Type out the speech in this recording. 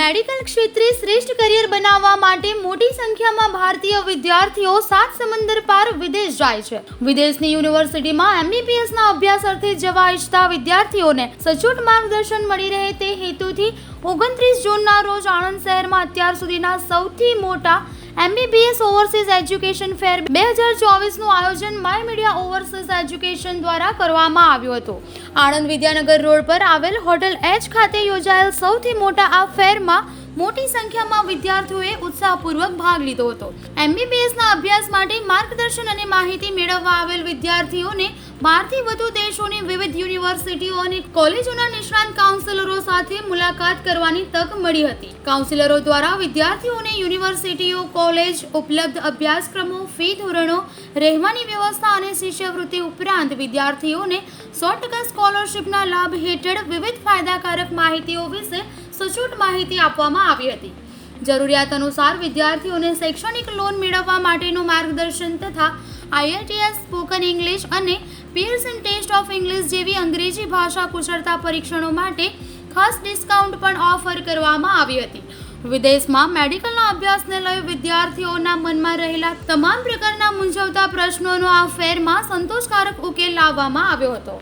Medical ક્ષેત્રે શ્રેષ્ઠ career બનાવવા માટે મોટી સંખ્યામાં ભારતીય વિદ્યાર્થીઓ સાત સમંદર પાર વિદેશ જાય છે. વિદેશની યુનિવર્સિટીમાં એમબીબીએસના અભ્યાસ અર્થે જવા ઈચ્છતા વિદ્યાર્થીઓને સચોટ માર્ગદર્શન મળી રહે તે હેતુથી ઓગણત્રીસ જૂનના રોજ આણંદ શહેરમાં અત્યાર સુધીના સૌથી મોટા એમબીબીએસ ઓવરસીઝ એજ્યુકેશન ફેર બે હજાર ચોવીસનું આયોજન માય મીડિયા ઓવરસીઝ એજ્યુકેશન દ્વારા કરવામાં આવ્યું હતું. આણંદ વિદ્યાનગર રોડ પર આવેલ હોટલ એચ ખાતે યોજાયેલ સૌથી મોટા આ ફેરમાં મોટી સંખ્યામાં વિદ્યાર્થીઓએ ઉત્સાહપૂર્વક ભાગ લીધો હતો. એમબીબીએસના અભ્યાસ માટે માર્ગદર્શન અને માહિતી મેળવવા આવેલ વિદ્યાર્થીઓને બારથી વધુ દેશોની વિવિધ યુનિવર્સિટીઓ અને કોલેજોના નિષ્ણાંત કાઉન્સિલરો સાથે મુલાકાત કરવાની તક મળી હતી. કાઉન્સિલરો દ્વારા વિદ્યાર્થીઓને યુનિવર્સિટીઓ, કોલેજ, ઉપલબ્ધ અભ્યાસક્રમો, ફી ધોરણો, રહેવાની વ્યવસ્થા અને શિષ્યવૃત્તિ ઉપરાંત વિદ્યાર્થીઓને સો ટકા સ્કોલરશિપના લાભ હેઠળ વિવિધ ફાયદાકારક માહિતીઓ વિશે સચોટ માહિતી આપવામાં આવી હતી. જરૂરિયાત અનુસાર વિદ્યાર્થીઓને શૈક્ષણિક લોન મેળવવા માટેનું માર્ગદર્શન તથા આઈઆઈટીએસ સ્પોકન ઇંગ્લિશ અને પિયર્સન ટેસ્ટ ઓફ ઇંગ્લિશ જેવી અંગ્રેજી ભાષા કુશળતા પરીક્ષણો માટે ખાસ ડિસ્કાઉન્ટ પણ ઓફર કરવામાં આવી હતી. વિદેશમાં મેડિકલના અભ્યાસને લઈ વિદ્યાર્થીઓના મનમાં રહેલા તમામ પ્રકારના મૂંઝવતા પ્રશ્નોનો આ ફેરમાં સંતોષકારક ઉકેલ લાવવામાં આવ્યો હતો.